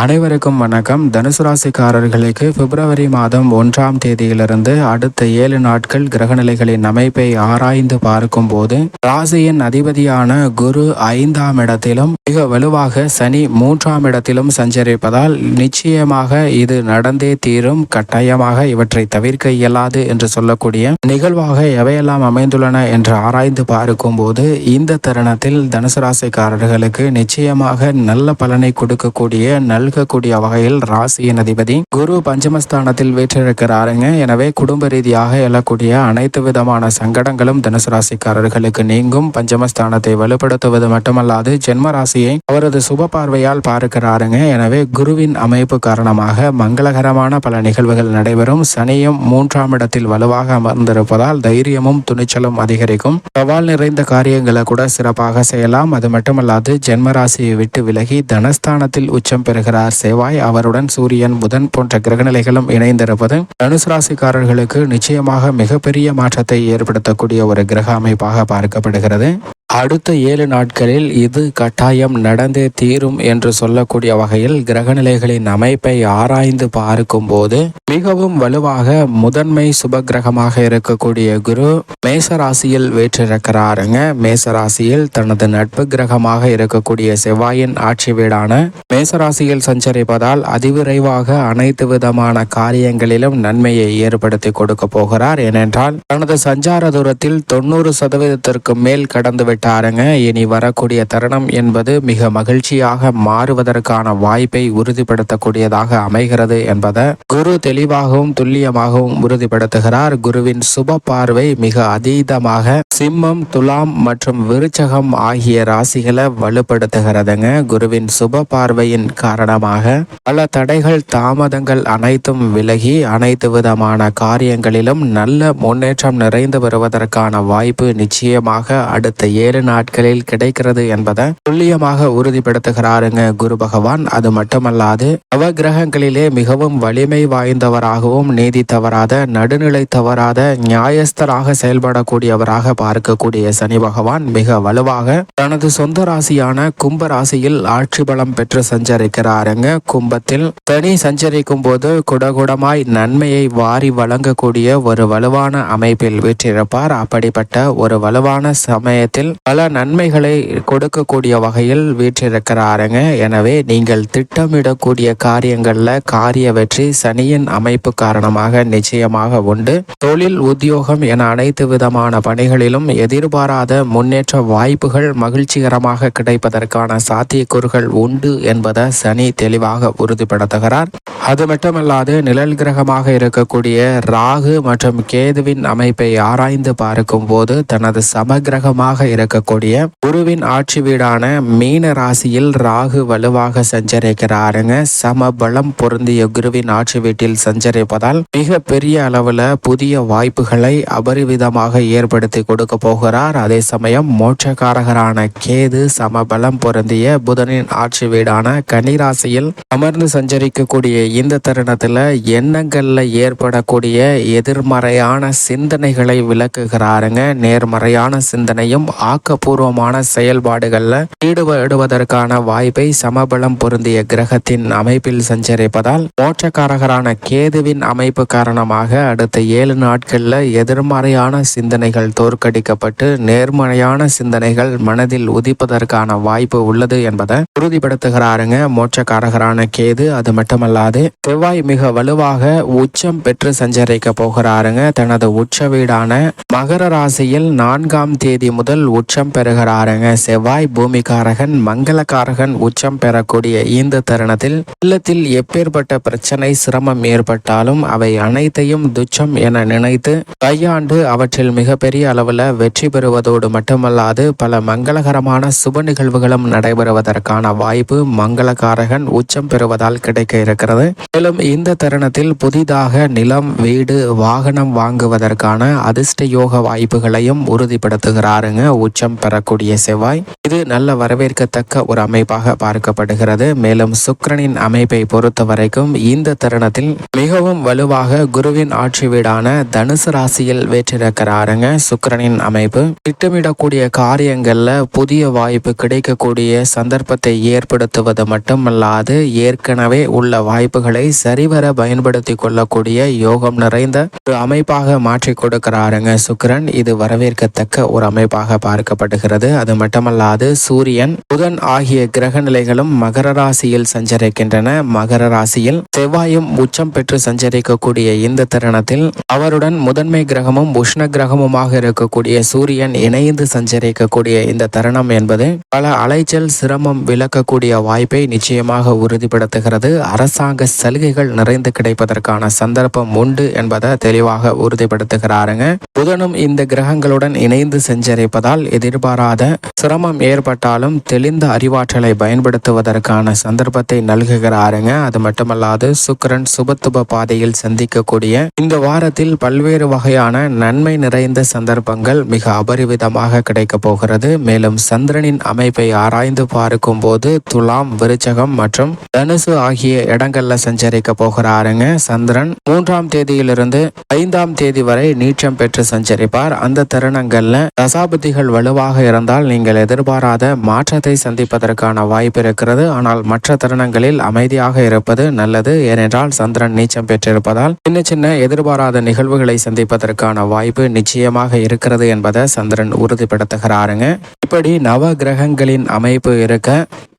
அனைவருக்கும் வணக்கம். தனுசு ராசிக்காரர்களுக்கு பிப்ரவரி மாதம் ஒன்றாம் தேதியிலிருந்து அடுத்த ஏழு நாட்கள் கிரகநிலைகளின் அமைப்பை ஆராய்ந்து பார்க்கும் போது ராசியின் அதிபதியான குரு ஐந்தாம் இடத்திலும் மிக வலுவாக சனி மூன்றாம் இடத்திலும் சஞ்சரிப்பதால் நிச்சயமாக இது நடந்தே தீரும். கட்டாயமாக இவற்றை தவிர்க்க இயலாது என்று சொல்லக்கூடிய நிகழ்வாக எவையெல்லாம் அமைந்துள்ளன என்று ஆராய்ந்து பார்க்கும் போது இந்த தருணத்தில் தனுசு ராசிக்காரர்களுக்கு நிச்சயமாக நல்ல பலனை கொடுக்கக்கூடிய நல்கக்கூடிய வகையில் ராசியின் அதிபதி குரு பஞ்சமஸ்தானத்தில் வீற்றிருக்கிறாருங்க. எனவே குடும்ப ரீதியாக எழக்கூடிய அனைத்து விதமான சங்கடங்களும் தனுசு ராசிக்காரர்களுக்கு நீங்கும். பஞ்சமஸ்தானத்தை வலுப்படுத்துவது மட்டுமல்லாது ஜென்ம ராசியை அவரது சுப பார்வையால் பார்க்கிறாருங்க. எனவே குருவின் அமைப்பு காரணமாக மங்களகரமான பல நிகழ்வுகள் நடைபெறும். சனியும் மூன்றாம் இடத்தில் வலுவாக அமர்ந்திருப்பதால் தைரியமும் துணிச்சலும் அதிகரிக்கும். சவால் நிறைந்த காரியங்களை கூட சிறப்பாக செய்யலாம். அது மட்டுமல்லாது ஜென்ம ராசியை விட்டு விலகி தனஸ்தானத்தில் உச்சம் பெறுகிறார். செவ்வாய் அவருடன் சூரியன் புதன் போன்ற கிரகநிலைகளும் இணைந்திருப்பது தனுசு ராசிக்காரர்களுக்கு நிச்சயமாக மிகப்பெரிய மாற்றத்தை ஏற்படுத்தக்கூடிய ஒரு கிரக அமைப்பாக பார்க்கப்படுகிறது. அடுத்த ஏழு நாட்களில் இது கட்டாயம் நடந்தே தீரும் என்று சொல்லக்கூடிய வகையில் கிரகநிலைகளின் அமைப்பை ஆராய்ந்து பார்க்கும் போது மிகவும் வலுவாக முதன்மை சுப கிரகமாக இருக்கக்கூடிய குரு மேசராசியில் வேற்றிருக்கிறாருங்க. மேசராசியில் தனது நட்பு கிரகமாக இருக்கக்கூடிய செவ்வாயின் ஆட்சி வீடான மேசராசியில் சஞ்சரிப்பதால் அதிவிரைவாக அனைத்து விதமான காரியங்களிலும் நன்மையை ஏற்படுத்தி கொடுக்க போகிறார். ஏனென்றால் தனது சஞ்சார தூரத்தில் தொண்ணூறு சதவீதத்திற்கு மேல் கடந்து விட்டாருங்க இனி வரக்கூடிய தருணம் என்பது மிக மகிழ்ச்சியாக மாறுவதற்கான வாய்ப்பை உறுதிப்படுத்தக்கூடியதாக அமைகிறது என்பதை குரு தெளிவாகவும் துல்லியமாகவும் உறுதிப்படுத்துகிறார். குருவின் சுப பார்வை மிக அதீதமாக சிம்மம் துலாம் மற்றும் விருச்சகம் ஆகிய ராசிகளை வலுப்படுத்துகிறதுங்க. குருவின் சுப பார்வையின் காரணமாக பல தடைகள் தாமதங்கள் அனைத்தும் விலகி அனைத்து விதமான காரியங்களிலும் நல்ல முன்னேற்றம் நிறைந்து வருவதற்கான வாய்ப்பு நிச்சயமாக அடுத்த ஏழு நாட்களில் கிடைக்கிறது என்பதை துல்லியமாக உறுதிப்படுத்துகிறாருங்க குரு பகவான். அது மட்டுமல்லாது நவ கிரகங்களிலே மிகவும் வலிமை வாய்ந்தவராகவும் நீதி தவறாத நடுநிலை தவறாத நியாயஸ்தராக செயல்படக்கூடியவராக பார்க்கக்கூடிய சனி பகவான் மிக வலுவாக தனது சொந்த ராசியான கும்ப ராசியில் ஆட்சி பலம் பெற்று சஞ்சரிக்கிறாருங்க. கும்பத்தில் தனி சஞ்சரிக்கும் போது குடகுடமாய் நன்மையை வாரி வழங்கக்கூடிய ஒரு வலுவான அமைப்பில் வீற்றிருப்பார். அப்படிப்பட்ட ஒரு வலுவான சமயத்தில் பல நன்மைகளை கொடுக்கக்கூடிய வகையில் வீற்றிருக்கிறாருங்க. எனவே நீங்கள் திட்டமிடக்கூடிய காரியங்கள்ல காரிய வெற்றி சனியின் அமைப்பு காரணமாக நிச்சயமாக உண்டு. தொழில் உத்தியோகம் என அனைத்து விதமான பணிகளிலும் எதிர்பாராத முன்னேற்ற வாய்ப்புகள் மகிழ்ச்சிகரமாக கிடைப்பதற்கான சாத்தியக்கூறுகள் உண்டு என்பதை சனி தெளிவாக உறுதிப்படுத்துகிறார். அது மட்டுமல்லாது நிழல் கிரகமாக இருக்கக்கூடிய ராகு மற்றும் கேதுவின் அமைப்பை ஆராய்ந்து பார்க்கும் போது தனது சமகிரகமாக இருக்கக்கூடிய குருவின் ஆட்சி வீடான மீன ராசியில் ராகு வலுவாக சஞ்சரிக்கிறாருங்க. சம பலம் பொருந்திய குருவின் ஆட்சி வீட்டில் சஞ்சரிப்பதால் மிக பெரிய அளவுல புதிய வாய்ப்புகளை அபரிவிதமாக ஏற்படுத்தி கொடுக்க போகிறார். அதே சமயம் மோட்சக்காரகரான கேது சமபலம் பொருந்திய புதனின் ஆட்சி வீடான கனிராசியில் அமர்ந்து சஞ்சரிக்கக்கூடிய இந்த தருணத்துல எண்ணங்கள்ல ஏற்படக்கூடிய எதிர்மறையான சிந்தனைகளை விளக்குகிறாருங்க. நேர்மறையான சிந்தனையும் ஆக்கப்பூர்வமான செயல்பாடுகள்ல ஈடுபடுவதற்கான வாய்ப்பை சமபலம் பொருந்திய கிரகத்தின் அமைப்பில் சஞ்சரிப்பதால் மோட்சக்காரகரான கேதுவின் அமைப்பு காரணமாக அடுத்த ஏழு நாட்கள்ல எதிர்மறையான சிந்தனைகள் தோற்கடிக்கப்பட்டு நேர்மறையான சிந்தனைகள் மனதில் உதிப்பதற்கான வாய்ப்பு உள்ளது என்பதை உறுதிப்படுத்துகிறாருங்க மோட்சக்காரகரான கேது. அது மட்டுமல்லாது செவ்வாய் மிக வலுவாக உச்சம் பெற்று சஞ்சரிக்க போகிறாருங்க. தனது உச்ச வீடான மகர ராசியில் நான்காம் தேதி முதல் உச்சம் பெறுகிறாருங்க. செவ்வாய் பூமிகாரகன் மங்களகாரகன் உச்சம் பெறக்கூடிய இந்த தருணத்தில் இல்லத்தில் எப்பேற்பட்ட பிரச்சனை சிரமம் ஏற்பட்டாலும் அவை அனைத்தையும் துச்சம் என நினைத்து கையாண்டு அவற்றில் மிகப்பெரிய அளவில் வெற்றி பெறுவதோடு மட்டுமல்லாது பல மங்களகரமான சுப நிகழ்வுகளும் நடைபெறுவதற்கான வாய்ப்பு மங்களகாரகன் உச்சம் பெறுவதால் கிடைக்க இருக்கிறது. மேலும் இந்த தருணத்தில் புதிதாக நிலம் வீடு வாகனம் வாங்குவதற்கான அதிர்ஷ்ட யோக வாய்ப்புகளையும் உறுதிப்படுத்துகிறாருங்க. உச்ச உச்சம் பெறக்கூடிய செவ்வாய். இது நல்ல வரவேற்கத்தக்க ஒரு அமைப்பாக பார்க்கப்படுகிறது. மேலும் சுக்கரனின் அமைப்பை பொறுத்த வரைக்கும் இந்த தருணத்தில் மிகவும் வலுவாக குருவின் ஆட்சி வீடான தனுசு ராசியில் வேற்றிருக்கிறாருங்க. சுக்கிரனின் அமைப்பு திட்டமிடக்கூடிய காரியங்கள்ல புதிய வாய்ப்பு கிடைக்கக்கூடிய சந்தர்ப்பத்தை ஏற்படுத்துவது மட்டுமல்லாது ஏற்கனவே உள்ள வாய்ப்புகளை சரிவர பயன்படுத்தி கொள்ளக்கூடிய யோகம் நிறைந்த ஒரு அமைப்பாக மாற்றி கொடுக்கிறாருங்க சுக்கிரன். இது வரவேற்கத்தக்க ஒரு அமைப்பாக பார்க்க பார்க்கப்படுகிறது அது மட்டுமல்லாது சூரியன் புதன் ஆகிய கிரக நிலைகளும் மகர ராசியில் சஞ்சரிக்கின்றன. மகர ராசியில் செவ்வாயும் உச்சம் பெற்று சஞ்சரிக்கக்கூடிய இந்த தருணத்தில் அவருடன் முதன்மை கிரகமும் உஷ்ண கிரகமுமாக இருக்கக்கூடிய சூரியன் இணைந்து சஞ்சரிக்கக்கூடிய இந்த தருணம் என்பது பல அலைச்சல் சிரமம் விளக்கக்கூடிய வாய்ப்பை நிச்சயமாக உறுதிப்படுத்துகிறது. அரசாங்க சலுகைகள் நிறைந்து கிடைப்பதற்கான சந்தர்ப்பம் உண்டு என்பதை தெளிவாக உறுதிப்படுத்துகிறாருங்க. புதனும் இந்த கிரகங்களுடன் இணைந்து சஞ்சரிப்பதால் எதிர்பாராத சிரமம் ஏற்பட்டாலும் தெளிந்த அறிவாற்றலை பயன்படுத்துவதற்கான சந்தர்ப்பத்தை நல்குகிறாருங்க. அது மட்டுமல்லாது சுக்கிரன் சுபத்துப பாதையில் சந்திக்கக்கூடிய இந்த வாரத்தில் பல்வேறு வகையான நன்மை நிறைந்த சந்தர்ப்பங்கள் மிக அபரிவிதமாக கிடைக்க போகிறது. மேலும் சந்திரனின் அமைப்பை ஆராய்ந்து பார்க்கும் போது துலாம் விருச்சகம் மற்றும் தனுசு ஆகிய இடங்கள்ல சஞ்சரிக்க போகிறாருங்க. சந்திரன் மூன்றாம் தேதியிலிருந்து ஐந்தாம் தேதி வரை நீச்சம் பெற்று சஞ்சரிப்பார். அந்த தருணங்கள்ல தசாபதிகள் வலுவாக இருந்தால் நீங்கள் எதிர்பாராத மாற்றத்தை சந்திப்பதற்கான வாய்ப்பு இருக்கிறது. ஆனால் மற்ற தருணங்களில் அமைதியாக இருப்பது நல்லது. ஏனென்றால் சந்திரன் நீச்சம் பெற்றிருப்பதால் சின்ன சின்ன எதிர்பாராத நிகழ்வுகளை சந்திப்பதற்கான வாய்ப்பு நிச்சயமாக இருக்கிறது என்பதை சந்திரன் உறுதிப்படுத்துகிறாருங்க. இப்படி நவ கிரகங்களின் அமைப்பு இருக்க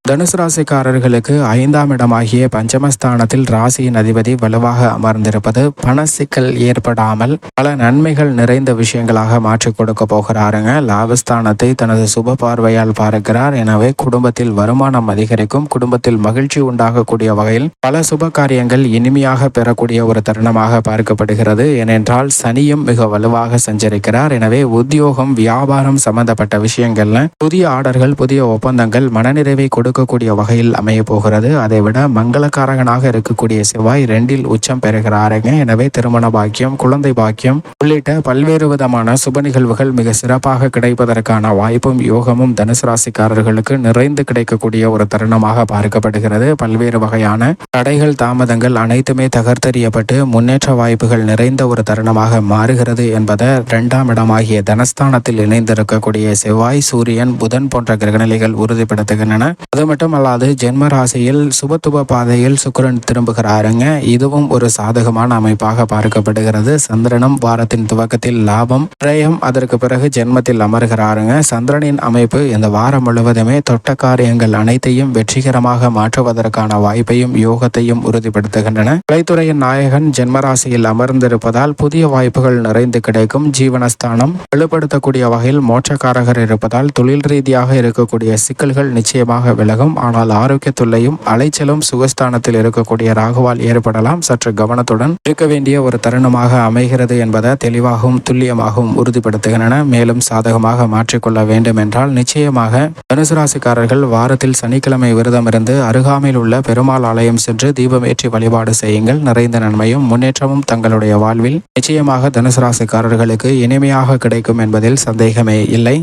தனுசு ராசிக்காரர்களுக்கு ஐந்தாம் இடமாகிய பஞ்சமஸ்தானத்தில் ராசியின் அதிபதி வலுவாக அமர்ந்திருப்பது பண சிக்கல் ஏற்படாமல் பல நன்மைகள் நிறைந்த விஷயங்களாக மாற்றி கொடுக்க போகிறாருங்க. லாபஸ்தானத்தை தனது சுப பார்வையால் பார்க்கிறார். எனவே குடும்பத்தில் வருமானம் அதிகரிக்கும். குடும்பத்தில் மகிழ்ச்சி உண்டாகக்கூடிய வகையில் பல சுப காரியங்கள் இனிமையாக பெறக்கூடிய ஒரு தருணமாக பார்க்கப்படுகிறது. ஏனென்றால் சனியும் மிக வலுவாக சஞ்சரிக்கிறார். எனவே உத்தியோகம் வியாபாரம் சம்பந்தப்பட்ட விஷயங்கள்ல புதிய ஆர்டர்கள் புதிய ஒப்பந்தங்கள் மனநிறைவை கொடுக்கக்கூடிய வகையில் அமைய போகிறது. அதை விட மங்களக்காரகனாக இருக்கக்கூடிய செவ்வாய் ரெண்டில் உச்சம் பெறுகிறாருங்க. எனவே திருமண பாக்கியம் குழந்தை பாக்கியம் உள்ளிட்ட பல்வேறு விதமான சுப நிகழ்வுகள் மிக சிறப்பாக கிடைப்பதற்கான வாய்ப்பும் யோகமும் தனுசு ராசிக்காரர்களுக்கு நிறைந்து கிடைக்கக்கூடிய ஒரு தருணமாக பார்க்கப்படுகிறது. பல்வேறு வகையான தடைகள் தாமதங்கள் அனைத்துமே தகர்த்தெறியப்பட்டு முன்னேற்ற வாய்ப்புகள் நிறைந்த ஒரு தருணமாக மாறுகிறது என்பதை இரண்டாம் இடமாகிய தனஸ்தானத்தில் இணைந்திருக்கக்கூடிய செவ்வாய் சூரியன் புதன் போன்ற கிரகநிலைகள் உறுதிப்படுத்துகின்றன. அது மட்டும் அல்லாது ஜென்ம ராசியில் சுபத்துப பாதையில் சுக்கரன் திரும்புகிறாருங்க. இதுவும் ஒரு சாதகமான அமைப்பாக பார்க்கப்படுகிறது. சந்திரனும் வாரத்தின் துவக்கத்தில் லாபம் பிரயம் அதற்கு பிறகு ஜென்மத்தில் அமர்கிறாருங்க. சந்திரனின் அமைப்பு இந்த வாரம் முழுவதுமே தொட்ட காரியங்கள் அனைத்தையும் வெற்றிகரமாக மாற்றுவதற்கான வாய்ப்பையும் யோகத்தையும் உறுதிப்படுத்துகின்றன. கலைத்துறையின் நாயகன் ஜென்மராசியில் அமர்ந்திருப்பதால் புதிய வாய்ப்புகள் நிறைந்து கிடைக்கும். ஜீவனஸ்தானம் வலுப்படுத்தக்கூடிய வகையில் மோட்சக்காரகர் இருப்பதால் தொழில் ரீதியாக இருக்கக்கூடிய சிக்கல்கள் நிச்சயமாக விலகும் ஆனால் ஆரோக்கிய தொல்லையும் அலைச்சலும் சுகஸ்தானத்தில் இருக்கக்கூடிய ராகுவால் ஏற்படலாம். சற்று கவனத்துடன் இருக்க வேண்டிய ஒரு தருணமாக அமைகிறது என்பதை தெளிவாகவும் துல்லியமாகவும் உறுதிப்படுத்துகின்றன. மேலும் சாதகமாக மாற்றிக்கொள்ள வேண்டும் என்றால் நிச்சயமாக தனுசு ராசிக்காரர்கள் வாரத்தில் சனிக்கிழமை விரதம் இருந்து அருகாமையில் உள்ள பெருமாள் ஆலயம் சென்று தீபமேற்றி வழிபாடு செய்யுங்கள். நிறைந்த நன்மையும் முன்னேற்றமும் தங்களுடைய வாழ்வில் நிச்சயமாக தனுசு ராசிக்காரர்களுக்கு இனிமையாக கிடைக்கும் என்பதில் சந்தேகமே இல்லை.